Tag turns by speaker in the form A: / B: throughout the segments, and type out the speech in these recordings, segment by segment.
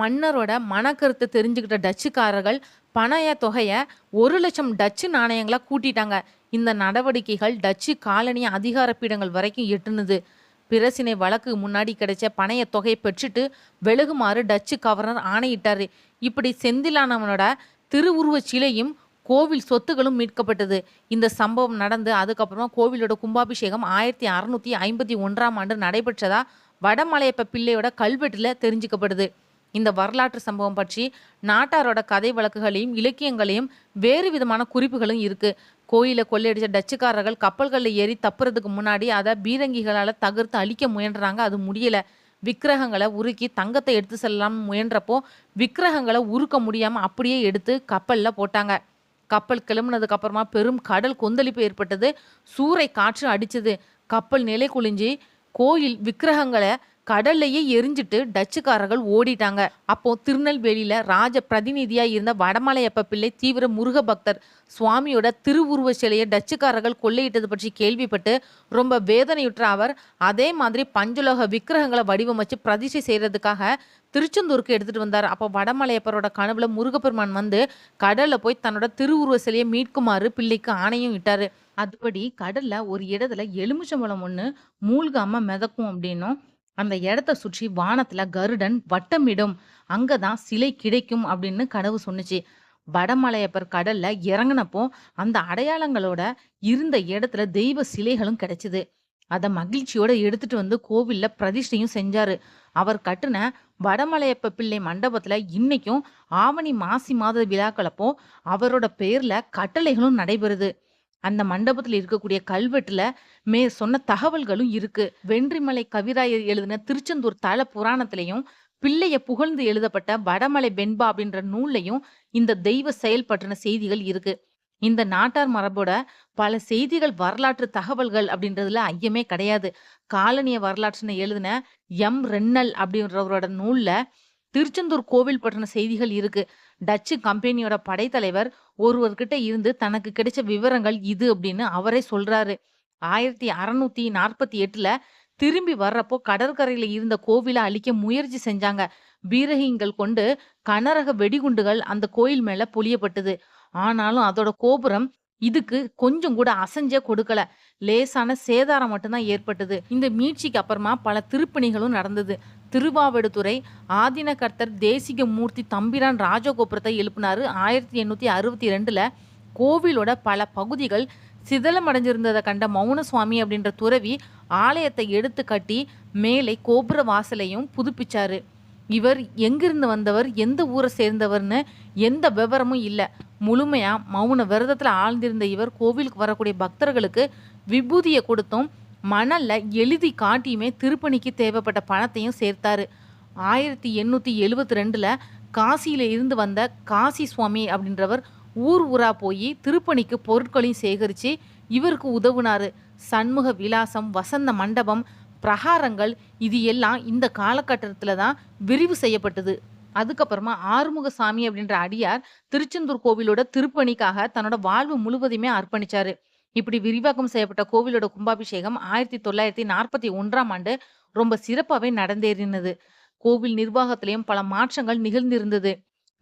A: மன்னரோட மனக்கருத்தை தெரிஞ்சுக்கிட்ட டச்சுக்காரர்கள் பணய தொகையை ஒரு லட்சம் டச்சு நாணயங்களை கூட்டிட்டாங்க. இந்த நடவடிக்கைகள் டச்சு காலனி அதிகார பீடங்கள் வரைக்கும் எட்டுனது. பிரசினை வழக்கு முன்னாடி கிடைச்ச பணைய தொகையை பெற்றுட்டு வெளுகுமாறு டச்சு கவர்னர் ஆணையிட்டாரு. இப்படி செந்திலானவனோட திருவுருவச் சிலையும் கோவில் சொத்துகளும் மீட்கப்பட்டது. இந்த சம்பவம் நடந்து அதுக்கப்புறமா கோவிலோட கும்பாபிஷேகம் ஆயிரத்தி அறுநூத்தி ஐம்பத்தி ஒன்றாம் ஆண்டு நடைபெற்றதா வடமலையப்ப பிள்ளையோட கல்வெட்டில் தெரிஞ்சுக்கப்படுது இந்த வரலாற்று சம்பவம் பற்றி நாட்டாரோட கதை வழக்குகளையும் இலக்கியங்களையும் வேறு விதமான குறிப்புகளும் இருக்குது கோயிலை கொள்ளையடித்த டச்சுக்காரர்கள் கப்பல்களில் ஏறி தப்புறதுக்கு முன்னாடி அதை பீரங்கிகளால் தகர்த்து அழிக்க முயன்றாங்க. அது முடியலை. விக்கிரகங்களை உருக்கி தங்கத்தை எடுத்து செல்லலாம் முயன்றப்போ விக்கிரகங்களை உருக்க முடியாமல் அப்படியே எடுத்து கப்பலில் போட்டாங்க. கப்பல் கிளம்புனதுக்கு அப்புறமா பெரும் கடல் கொந்தளிப்பு ஏற்பட்டது. சூறை காற்று அடிச்சது. கப்பல் நிலை குளிஞ்சி கோயில் விக்கிரகங்களை கடல்லையே எரிஞ்சிட்டு டச்சுக்காரர்கள் ஓடிட்டாங்க. அப்போ திருநெல்வேலியில ராஜ பிரதிநிதியா இருந்த வடமலையப்ப பிள்ளை தீவிர முருக பக்தர் சுவாமியோட திருவுருவ சிலையை டச்சுக்காரர்கள் கொள்ளையிட்டது பற்றி கேள்விப்பட்டு ரொம்ப வேதனையுற்ற அவர் அதே மாதிரி பஞ்சலோக விக்கிரகங்களை வடிவமைச்சு பிரதிஷ்டை செய்யறதுக்காக திருச்செந்தூருக்கு எடுத்துட்டு வந்தார். அப்போ வடமலையப்பரோட கனவுல முருகப்பெருமான் வந்து கடல்ல போய் தன்னோட திருவுருவ சிலையை மீட்குமாறு பிள்ளைக்கு ஆணையும் இட்டாரு. அதுபடி கடல்ல ஒரு இடத்துல எலுமிச்சம்பழம் ஒன்று மூழ்காம மிதக்கும் அப்படின்னும் அந்த இடத்த சுற்றி வானத்துல கருடன் வட்டமிடும். அங்கதான் சிலை கிடைக்கும் அப்படின்னு கனவு சொன்னுச்சு. வடமலையப்பர் கடல்ல இறங்குனப்போ அந்த அடையாளங்களோட இருந்த இடத்துல தெய்வ சிலைகளும் கிடைச்சது. அத மகிழ்ச்சியோட எடுத்துட்டு வந்து கோவில்ல பிரதிஷ்டையும் செஞ்சாரு. அவர் கட்டுன வடமலையப்ப பிள்ளை மண்டபத்துல இன்னைக்கும் ஆவணி மாசி மாத விழாக்களப்போ அவரோட பேர்ல கட்டளைகளும் நடைபெறுது. அந்த மண்டபத்தில் இருக்கக்கூடிய கல்வெட்டுல மே சொன்ன தகவல்களும் இருக்கு. வென்றிமலை கவிராயர் எழுதின திருச்செந்தூர் தல புராணத்திலையும் பிள்ளைய புகழ்ந்து எழுதப்பட்ட வடமலை வெண்பா அப்படின்ற நூல்லையும் இந்த தெய்வ செயல் பற்றின செய்திகள் இருக்கு. இந்த நாட்டார் மரபோட பல செய்திகள் வரலாற்று தகவல்கள் அப்படின்றதுல ஐயமே கிடையாது. காலனிய வரலாற்றுன்னு எழுதின எம் ரென்னல் அப்படின்றவரோட நூல்ல திருச்செந்தூர் கோவில் பற்றின செய்திகள் இருக்கு. டச்சு கம்பெனியோட படைத்தலைவர் ஒருவர்கிட்ட இருந்து தனக்கு கிடைச்ச விவரங்கள் இது அப்படின்னு அவரே சொல்றாரு. ஆயிரத்தி அறுநூத்தி நாற்பத்தி எட்டுல திரும்பி வர்றப்போ கடற்கரையில இருந்த கோவிலை அழிக்க முயற்சி செஞ்சாங்க. பீரகிங்கள் கொண்டு கனரக வெடிகுண்டுகள் அந்த கோயில் மேல பொழியப்பட்டது. ஆனாலும் அதோட கோபுரம் இதுக்கு கொஞ்சம் கூட அசைஞ்சே கொடுக்கல. லேசான சேதாரம் மட்டும்தான் ஏற்பட்டது. இந்த மீட்சிக்கு அப்புறமா பல திருப்பணிகளும் நடந்தது. திருவாவடுதுறை ஆதினகர்த்தர் தேசிக மூர்த்தி தம்பிரான் ராஜகோபுரத்தை எழுப்பினார். ஆயிரத்தி எண்ணூற்றி அறுபத்தி ரெண்டில் கோவிலோட பல பகுதிகள் சிதலமடைஞ்சிருந்ததை கண்ட மௌனசுவாமி அப்படின்ற துறவி ஆலயத்தை எடுத்து கட்டி மேலே கோபுர வாசலையும் புதுப்பிச்சாரு. இவர் எங்கிருந்து வந்தவர் எந்த ஊரை சேர்ந்தவர்னு எந்த விவரமும் இல்லை. முழுமையாக மௌன விரதத்தில் ஆழ்ந்திருந்த இவர் கோவிலுக்கு வரக்கூடிய பக்தர்களுக்கு விபூதியை கொடுத்தும் மணலில் எழுதி காட்டியுமே திருப்பணிக்கு தேவைப்பட்ட பணத்தையும் சேர்த்தாரு. ஆயிரத்தி எண்ணூற்றி எழுபத்தி ரெண்டில் காசியில் இருந்து வந்த காசி சுவாமி அப்படின்றவர் ஊர் ஊரா போய் திருப்பணிக்கு பொருட்களையும் சேகரித்து இவருக்கு உதவுனாரு. சண்முக விலாசம் வசந்த மண்டபம் பிரகாரங்கள் இது எல்லாம் இந்த காலகட்டத்தில் தான் விரிவு செய்யப்பட்டது. அதுக்கப்புறமா ஆறுமுகசாமி அப்படின்ற அடியார் திருச்செந்தூர் கோவிலோட திருப்பணிக்காக தன்னோட வாழ்வு முழுவதுமே அர்ப்பணிச்சாரு. இப்படி விரிவாக்கம் செய்யப்பட்ட கோவிலோட கும்பாபிஷேகம் ஆயிரத்தி தொள்ளாயிரத்தி நாற்பத்தி ஒன்றாம் ஆண்டு ரொம்ப சிறப்பாகவே நடந்தேறினது. கோவில் நிர்வாகத்திலையும் பல மாற்றங்கள் நிகழ்ந்திருந்தது.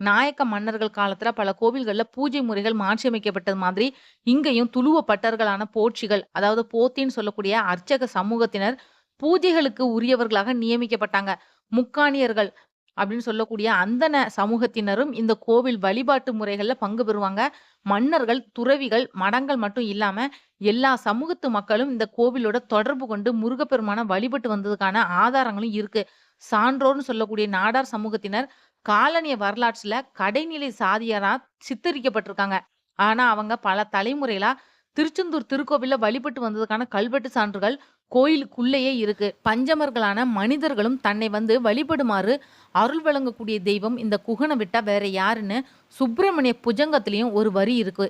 A: நாயக்க மன்னர்கள் காலத்துல பல கோவில்கள்ல பூஜை முறைகள் மாற்றியமைக்கப்பட்டது மாதிரி இங்கேயும் துளுவ பட்டர்களான போட்சிகள் அதாவது போத்தின்னு சொல்லக்கூடிய அர்ச்சக சமூகத்தினர் பூஜைகளுக்கு உரியவர்களாக நியமிக்கப்பட்டாங்க. முக்காணியர்கள் அப்படின்னு சொல்லக்கூடிய அந்தன சமூகத்தினரும் இந்த கோவில் வழிபாட்டு முறைகள்ல பங்கு பெறுவாங்க. மன்னர்கள் துறவிகள் மடங்கள் மட்டும் இல்லாம எல்லா சமூகத்து மக்களும் இந்த கோவிலோட தொடர்பு கொண்டு முருகப்பெருமான வழிபட்டு வந்ததுக்கான ஆதாரங்களும் இருக்கு. சான்றோர்னு சொல்லக்கூடிய நாடார் சமூகத்தினர் காலனிய வரலாற்றுல கடைநிலை சாதியரா சித்தரிக்கப்பட்டிருக்காங்க. ஆனா அவங்க பல தலைமுறைகளா திருச்செந்தூர் திருக்கோவில்ல வழிபட்டு வந்ததுக்கான கல்வெட்டு சான்றுகள் கோயிலுக்குள்ளேயே இருக்கு. பஞ்சமர்களான மனிதர்களும் தன்னை வந்து வழிபடுமாறு அருள் வழங்கக்கூடிய தெய்வம் இந்த குகனை விட்டா வேற யாருன்னு சுப்பிரமணிய புஜங்கத்திலையும் ஒரு வரி இருக்கு.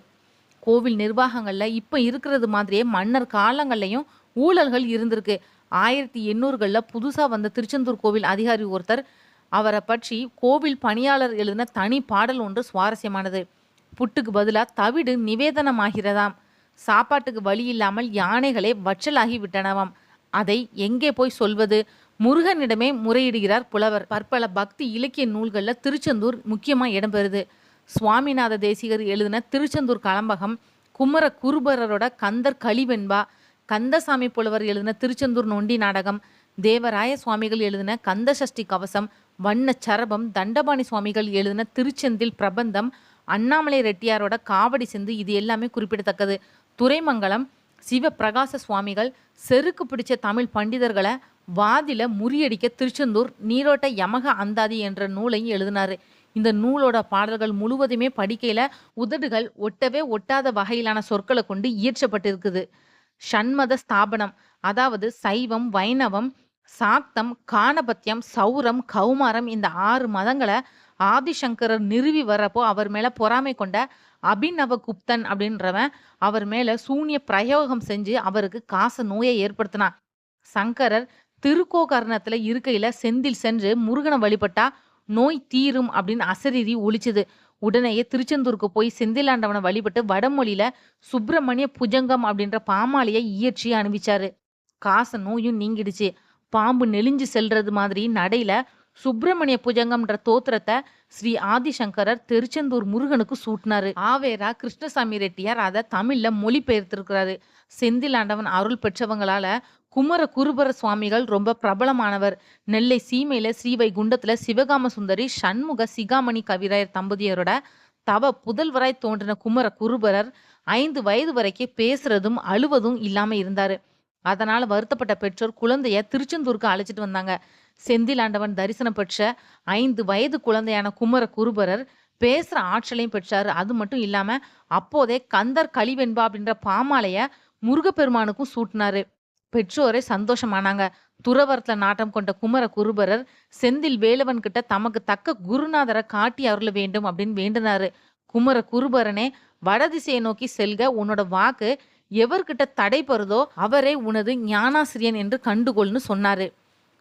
A: கோவில் நிர்வாகங்கள்ல இப்ப இருக்கிறது மாதிரியே மன்னர் காலங்கள்லையும் ஊழல்கள் இருந்திருக்கு. ஆயிரத்தி எண்ணூறுகளில் புதுசா வந்த திருச்செந்தூர் கோவில் அதிகாரி ஒருத்தர் அவரை பற்றி கோவில் பணியாளர் எழுதின தனி பாடல் ஒன்று சுவாரஸ்யமானது. புட்டுக்கு பதிலாக தவிடு நிவேதனமாகிறதாம். சாப்பாட்டுக்கு வழி இல்லாமல் யானைகளே வற்றலாகி விட்டனவாம். அதை எங்கே போய் சொல்வது? முருகனிடமே முறையிடுகிறார் புலவர். பற்பல பக்தி இலக்கிய நூல்களில் திருச்செந்தூர் முக்கியமாக இடம்பெறுது சுவாமிநாத தேசிகர் எழுதின திருச்செந்தூர் கலம்பகம் குமர குருபரரோட கந்தர் கலிவெண்பா கந்தசாமி புலவர் எழுதின திருச்செந்தூர் நொண்டி நாடகம் தேவராய சுவாமிகள் எழுதின கந்த சஷ்டி கவசம் வண்ண சரபம் தண்டபாணி சுவாமிகள் எழுதின திருச்செந்தில் பிரபந்தம் அண்ணாமலை ரெட்டியாரோட காவடி செந்து இது எல்லாமே குறிப்பிடத்தக்கது. துரைமங்கலம் சிவபிரகாச சுவாமிகள் செருக்கு பிடிச்ச தமிழ் பண்டிதர்களை வாதில முறியடிக்க திருச்செந்தூர் நீரோட்ட யமக அந்தாதி என்ற நூலையும் எழுதினாரு. இந்த நூலோட பாடல்கள் முழுவதுமே படிக்கையில உதடுகள் ஒட்டவே ஒட்டாத வகையிலான சொற்களை கொண்டு இயற்றப்பட்டிருக்குது. ஷண்மத ஸ்தாபனம் அதாவது சைவம் வைணவம் சாக்தம் காணபத்தியம் சௌரம் கௌமாரம் இந்த ஆறு மதங்களை ஆதிசங்கரர் நிறுவி வரப்போ அவர் மேலே பொறாமை கொண்ட அபிநவ குப்தன் அப்படின்றவன் அவர் மேலே சூனிய பிரயோகம் செஞ்சு அவருக்கு காச நோயை ஏற்படுத்தினான். சங்கரர் திருக்கோகர்ணத்தில் இருக்கையில் செந்தில் சென்று முருகனை வழிபட்டா நோய் தீரும் அப்படின்னு அசரீரி ஒழிச்சுது உடனேயே திருச்செந்தூருக்கு போய் செந்திலாண்டவனை வழிபட்டு வடமொழியில சுப்பிரமணிய புஜங்கம் அப்படின்ற பாமாலையை இயற்றி அனுப்பிச்சாரு. காச நோயும் நீங்கிடுச்சு. பாம்பு நெளிஞ்சு செல்றது மாதிரி நடையில சுப்பிரமணிய புஜங்கம்ன்ற தோத்திரத்தை ஸ்ரீ ஆதிசங்கரர் திருச்செந்தூர் முருகனுக்கு சூட்டினாரு. ஆவேரா கிருஷ்ணசாமி ரெட்டியார் அதை தமிழ்ல மொழிபெயர்த்திருக்கிறாரு. செந்திலாண்டவன் அருள் பெற்றவங்களால குமர குருபர சுவாமிகள் ரொம்ப பிரபலமானவர். நெல்லை சீமையில ஸ்ரீவைகுண்டத்துல சிவகாம சுந்தரி சண்முக சிகாமணி கவிராயர் தம்பதியரோட தவ புதல்வராய் தோன்றின குமர குருபரர் ஐந்து வயது வரைக்கும் பேசுறதும் அழுவதும் இல்லாம இருந்தாரு. அதனால வருத்தப்பட்ட பெற்றோர் குழந்தைய திருச்செந்தூருக்கு அழைச்சிட்டு வந்தாங்க. செந்திலாண்டவன் தரிசனம் பெற்ற ஐந்து வயது குழந்தையான குமர குருபரர் பேசுகிற ஆற்றலையும் பெற்றார். அது மட்டும் இல்லாமல் அப்போதே கந்தர் கலிவெண்பா அப்படின்ற பாமாலைய முருகப்பெருமானுக்கும் சூட்டினாரு. பெற்றோரே சந்தோஷமானாங்க. துறவரத்தில் நாட்டம் கொண்ட குமர குருபரர் செந்தில் வேலவன் கிட்ட தமக்கு தக்க குருநாதரை காட்டி அருள வேண்டும் அப்படின்னு வேண்டினாரு. குமர குருபரனே வடதிசையை நோக்கி செல்க உன்னோட வாக்கு எவர்கிட்ட தடைபடுதோ அவரே உனது ஞானாசிரியன் என்று கண்டுகொள்னு சொன்னாரு.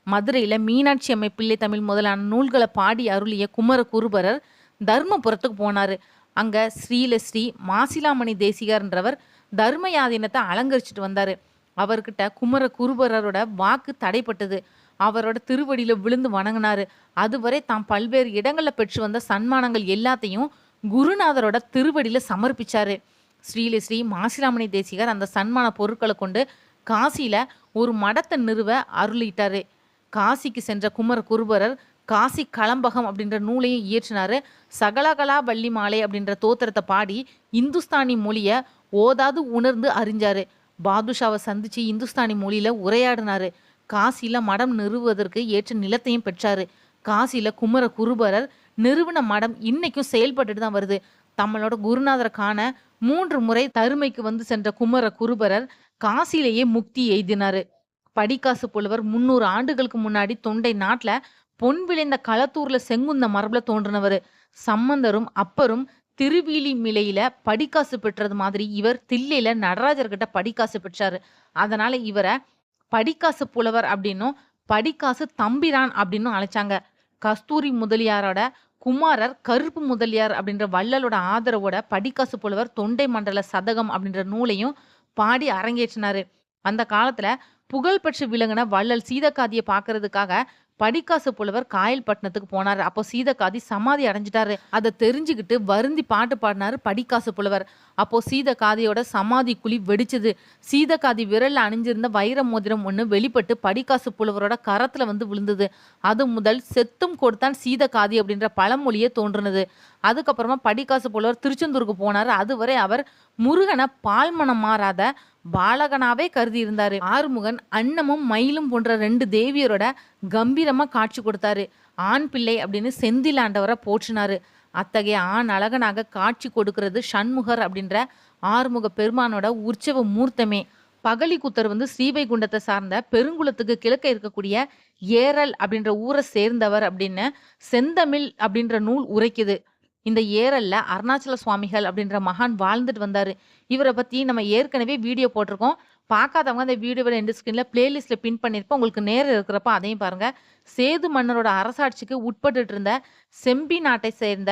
A: மதுரையில் மீனாட்சி அம்மை பிள்ளை தமிழ் முதலான நூல்களை பாடி அருளிய குமர குருபரர் தர்மபுரத்துக்கு போனார். அங்கே ஸ்ரீலஸ்ரீ மாசிலாமணி தேசிகர்ன்றவர் தர்மயாதீனத்தை அலங்கரிச்சுட்டு வந்தார். அவர்கிட்ட குமர குருபரரோட வாக்கு தடைப்பட்டது. அவரோட திருவடியில் விழுந்து வணங்கினார். அதுவரை தாம் பல்வேறு இடங்களில் பெற்று வந்த சன்மானங்கள் எல்லாத்தையும் குருநாதரோட திருவடியில் சமர்ப்பிச்சார். ஸ்ரீலஸ்ரீ மாசிலாமணி தேசிகர் அந்த சன்மான பொருட்களை கொண்டு காசியில் ஒரு மடத்தை நிறுவ அருளிட்டாரு. காசிக்கு சென்ற குமர குருபரர் காசி களம்பகம் அப்படின்ற நூலையும் இயற்றினாரு. சகலகலா வள்ளி மாலை அப்படின்ற தோத்திரத்தை பாடி இந்துஸ்தானி மொழியை ஓதாது உணர்ந்து அறிஞ்சாரு. பாதுஷாவை சந்திச்சு இந்துஸ்தானி மொழியில உரையாடினாரு. காசியில மடம் நிறுவுவதற்கு ஏற்ற நிலத்தையும் பெற்றாரு. காசியில குமர குருபரர் நிறுவன மடம் இன்னைக்கும் செயல்பட்டுட்டு தான் வருது. தம்மளோட குருநாதரை காண மூன்று முறை தருமைக்கு வந்து சென்ற குமர குருபரர் காசிலேயே முக்தி எய்தினாரு. படிக்காசு புலவர் முன்னூறு ஆண்டுகளுக்கு முன்னாடி தொண்டை நாட்டில் பொன் விளைந்த களத்தூர்ல செங்குந்த மரபில் தோன்றினவர். சம்பந்தரும் அப்பரும் திருவீலி மிலையில படிக்காசு பெற்றது மாதிரி இவர் தில்லையில நடராஜர்கிட்ட படிக்காசு பெற்றாரு. அதனால இவரை படிக்காசு புலவர் அப்படின்னும் படிக்காசு தம்பிரான் அப்படின்னும் அழைச்சாங்க. கஸ்தூரி முதலியாரோட குமாரர் கருப்பு முதலியார் அப்படின்ற வள்ளலோட ஆதரவோட படிக்காசு புலவர் தொண்டை மண்டல சதகம் அப்படின்ற நூலையும் பாடி அரங்கேற்றினாரு. அந்த காலத்துல புகழ்பெற்று விளங்கின வள்ளல் சீதக்காதியை பார்க்கறதுக்காக படிக்காசு புலவர் காயல்பட்டினத்துக்கு போனார். அப்போ சீதக்காதி சமாதி அடைஞ்சிட்டாரு. அதை தெரிஞ்சுக்கிட்டு வருந்தி பாட்டு பாடினாரு படிக்காசு புலவர். அப்போ சீதக்காதியோட சமாதி குழி வெடிச்சது. சீதக்காதி விரல்ல அணிஞ்சிருந்த வைர மோதிரம் ஒன்று வெளிப்பட்டு படிக்காசு புலவரோட கரத்துல வந்து விழுந்தது. அது முதல் செத்தும் கொடுத்தான் சீதக்காதி அப்படின்ற பழமொழியே தோன்றுனது. அதுக்கப்புறமா படிக்காசு புலவர் திருச்செந்தூருக்கு போனாரு. அதுவரை அவர் முருகனை பால்மனம் மாறாத பாலகனாவே கருதி இருந்தாரு ஆறுமுகன் அன்னமும் மயிலும் போன்ற ரெண்டு தேவியரோட கம்பீரமா காட்சி கொடுத்தாரு. ஆண் பிள்ளை அப்படின்னு செந்திலாண்டவரை போற்றினாரு. அத்தகைய ஆண் அழகனாக காட்சி கொடுக்கிறது சண்முகர் அப்படின்ற ஆறுமுக பெருமானோட உற்சவ மூர்த்தமே. பகலிக்குத்தர் வந்து ஸ்ரீவைகுண்டத்தை சார்ந்த பெருங்குளத்துக்கு கிழக்க இருக்கக்கூடிய ஏரல் அப்படின்ற ஊரை சேர்ந்தவர் அப்படின்னு செந்தமிழ் அப்படின்ற நூல் உரைக்குது. இந்த ஏரல்ல அருணாச்சல சுவாமிகள் அப்படின்ற மகான் வாழ்ந்துட்டு வந்தாரு. இவரை பத்தி நம்ம ஏற்கனவே வீடியோ போட்டிருக்கோம். பார்க்காதவங்க அந்த வீடியோவில் எண்டு ஸ்க்ரீனில் பிளேலிஸ்ட்டில் பின் பண்ணியிருப்போம் உங்களுக்கு நேரம் இருக்கிறப்ப அதையும் பாருங்கள் சேது மன்னரோட அரசாட்சிக்கு உட்பட்டுட்டு இருந்த செம்பி நாட்டை சேர்ந்த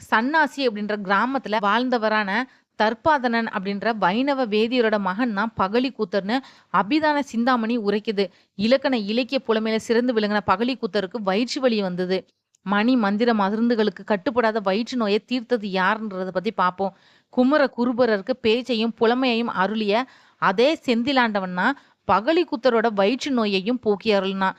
A: சன்னாசி அப்படின்ற கிராமத்தில் வாழ்ந்தவரான தர்பாதனன் அப்படின்ற வைணவ வேதியரோட மகன் தான் பகலி கூத்தர்னு அபிதான சிந்தாமணி உரைக்குது. இலக்கண இலக்கிய புலமையில சிறந்து விளங்கின பகலி கூத்தருக்கு வயிற்று வலி வந்தது. மணி மந்திர மருந்துகளுக்கு கட்டுப்படாத வயிற்று நோயை தீர்த்தது யாருன்றத பத்தி பார்ப்போம். குமர குருபரருக்கு பேச்சையும் புலமையையும் அருளிய அதே செந்திலாண்டவன்னா பகலிக்குத்தரோட வயிற்று நோயையும் போக்கி அருள்னா.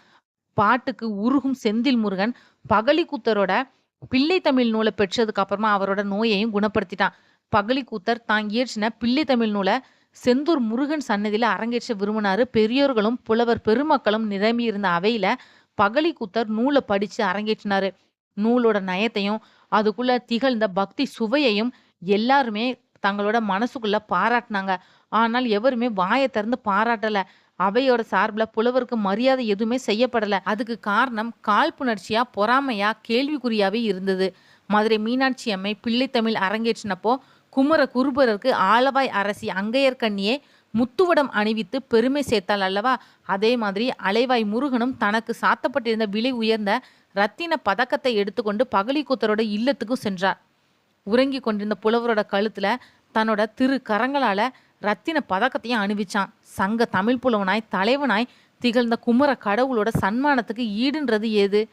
A: பாட்டுக்கு உருகும் செந்தில் முருகன் பகலிக்குத்தரோட பிள்ளை தமிழ் நூலை பெற்றதுக்கு அப்புறமா அவரோட நோயையும் குணப்படுத்திட்டான். பகலி தான் இயற்றின பிள்ளை தமிழ் நூலை செந்தூர் முருகன் சன்னதியில அரங்கேற்ற விரும்பினாரு. பெரியோர்களும் புலவர் பெருமக்களும் நிரம்பி இருந்த அவையில பகலி நூலை படிச்சு அரங்கேற்றினாரு. நூலோட நயத்தையும் அதுக்குள்ள திகழ்ந்த பக்தி சுவையையும் எல்லாருமே தங்களோட மனசுக்குள்ள பாராட்டினாங்க. ஆனால் எவருமே வாயை திறந்து பாராட்டல. அவையோட சார்பில் புலவருக்கு மரியாதை எதுவுமே செய்யப்படலை. அதுக்கு காரணம் காழ்ப்புணர்ச்சியா பொறாமையா கேள்விக்குறியாவே இருந்தது. மதுரை மீனாட்சி அம்மை பிள்ளைத்தமிழ் அரங்கேற்றினப்போ குமர குருபரருக்கு ஆலவாய் அரசி அங்கையர்கண்ணியே முத்துவடம் அணிவித்து பெருமை சேர்த்தாள் அல்லவா? அதே மாதிரி அலைவாய் முருகனும் தனக்கு சாத்தப்பட்டிருந்த விலை உயர்ந்த ரத்தின பதக்கத்தை எடுத்துக்கொண்டு பகலிக்கூத்தரோட இல்லத்துக்கும் சென்றார். உறங்கி கொண்டிருந்த புலவரோட கழுத்துல தன்னோட திரு கரங்களால ரத்தின பதக்கத்தையும் அணிவிச்சான். சங்க தமிழ் புலவனாய் தலைவனாய் திகழ்ந்த குமர கடவுளோட சன்மானத்துக்கு ஈடுன்றது ஏது?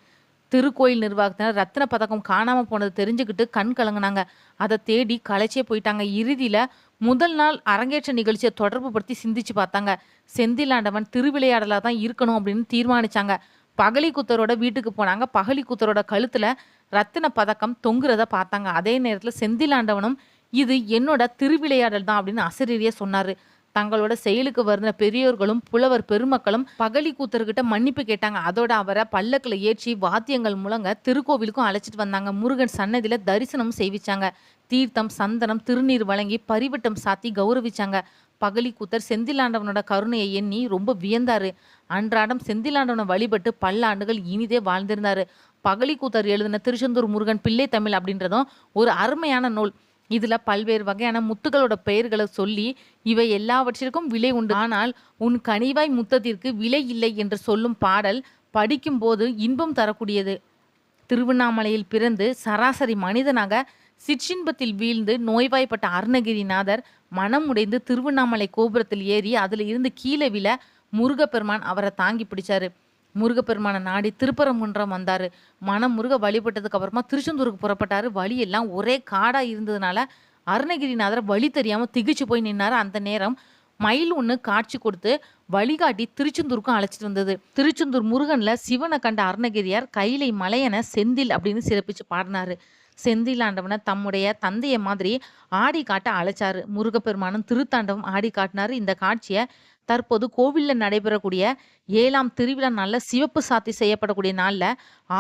A: திருக்கோயில் நிர்வாகத்தினர் ரத்தின பதக்கம் காணாமல் போனது தெரிஞ்சுக்கிட்டு கண் கலங்குனாங்க. அதை தேடி களைச்சே போயிட்டாங்க. இறுதியில் முதல் நாள் அரங்கேற்ற நிகழ்ச்சியை தொடர்பு படுத்தி சிந்திச்சு பார்த்தாங்க. செந்திலாண்டவன் திருவிளையாடலாக தான் இருக்கணும் அப்படின்னு தீர்மானிச்சாங்க. பகலி குத்தரோட வீட்டுக்கு போனாங்க. பகலி குத்தரோட கழுத்தில் ரத்தின பதக்கம் தொங்குறத பார்த்தாங்க. அதே நேரத்தில் செந்திலாண்டவனும் இது என்னோட திருவிளையாடல் தான் அப்படின்னு அசரீரியா சொன்னாரு. தங்களோட செயலுக்கு வருந்த பெரியோர்களும் புலவர் பெருமக்களும் பகலி கூத்தர்கிட்ட மன்னிப்பு கேட்டாங்க. அதோட அவரை பல்லக்கில் ஏற்றி வாத்தியங்கள் மூலங்க திருக்கோவிலுக்கும் அழைச்சிட்டு வந்தாங்க. முருகன் சன்னதியில தரிசனம் செய்விச்சாங்க. தீர்த்தம் சந்தனம் திருநீர் வழங்கி பரிவட்டம் சாத்தி கௌரவிச்சாங்க. பகலி கூத்தர் செந்திலாண்டவனோட கருணையை எண்ணி ரொம்ப வியந்தாரு. அன்றாடம் செந்திலாண்டவனை வழிபட்டு பல ஆண்டுகள் இனிதே வாழ்ந்திருந்தாரு. பகலி கூத்தர் எழுதின திருச்செந்தூர் முருகன் பிள்ளை தமிழ் அப்படின்றதும் ஒரு அருமையான நூல். இதுல பல்வேறு வகையான முத்துகளோட பெயர்களை சொல்லி இவை எல்லாவற்றிற்கும் விலை உண்டு. ஆனால் உன் கனிவாய் முத்தத்திற்கு விலை இல்லை என்று சொல்லும் பாடல் படிக்கும்போது இன்பம் தரக்கூடியது. திருவண்ணாமலையில் பிறந்து சராசரி மனிதனாக சிற்றின்பத்தில் வீழ்ந்து நோய்வாய்ப்பட்ட அருணகிரிநாதர் மனம் உடைந்து திருவண்ணாமலை கோபுரத்தில் ஏறி அதில் இருந்து கீழே விழ முருகப்பெருமான் அவரை தாங்கி பிடிச்சாரு. முருகப்பெருமானை நாடி திருப்பரங்குன்றம் வந்தார். மனம் முருக வழிபட்டதுக்கு அப்புறமா திருச்செந்தூருக்கு புறப்பட்டார். வழியெல்லாம் ஒரே காடாக இருந்ததுனால அருணகிரிநாதர் வழி தெரியாமல் திகிச்சு போய் நின்னார். அந்த நேரம் மயில் ஒன்று காட்சி கொடுத்து வழிகாட்டி திருச்செந்தூருக்கும் அழைச்சிட்டு வந்தது. திருச்செந்தூர் முருகனில் சிவனை கண்ட அருணகிரியார் கைலை மலையன செந்தில் அப்படின்னு சிறப்பிச்சு பாடினாரு. செந்திலாண்டவனை தம்முடைய தந்தைய மாதிரி ஆடி காட்ட அழைச்சாரு. முருகப்பெருமானும் திருத்தாண்டவம் ஆடி காட்டினாரு. இந்த காட்சியை தற்போது கோவிலில் நடைபெறக்கூடிய ஏழாம் திருவிழா நாளில் சிவப்பு சாத்தி செய்யப்படக்கூடிய நாளில்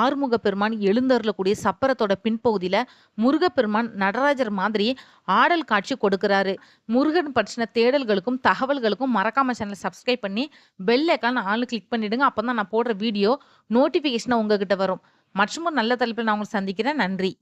A: ஆறுமுக பெருமான் எழுந்தருளக்கூடிய சப்பரத்தோட பின்பகுதியில் முருகப்பெருமான் நடராஜர் மாதிரி ஆடல் காட்சி கொடுக்கிறாரு. முருகன் பற்றின தேடல்களுக்கும் தகவல்களுக்கும் மறக்காம சேனலை சப்ஸ்கிரைப் பண்ணி பெல் ஐக்கான் ஆளு கிளிக் பண்ணிடுங்க. அப்பதான் நான் போடுற வீடியோ நோட்டிபிகேஷன் உங்ககிட்ட வரும். மற்றும் ஒரு நல்ல தலைப்பில் நான் உங்களை சந்திக்கிறேன். நன்றி.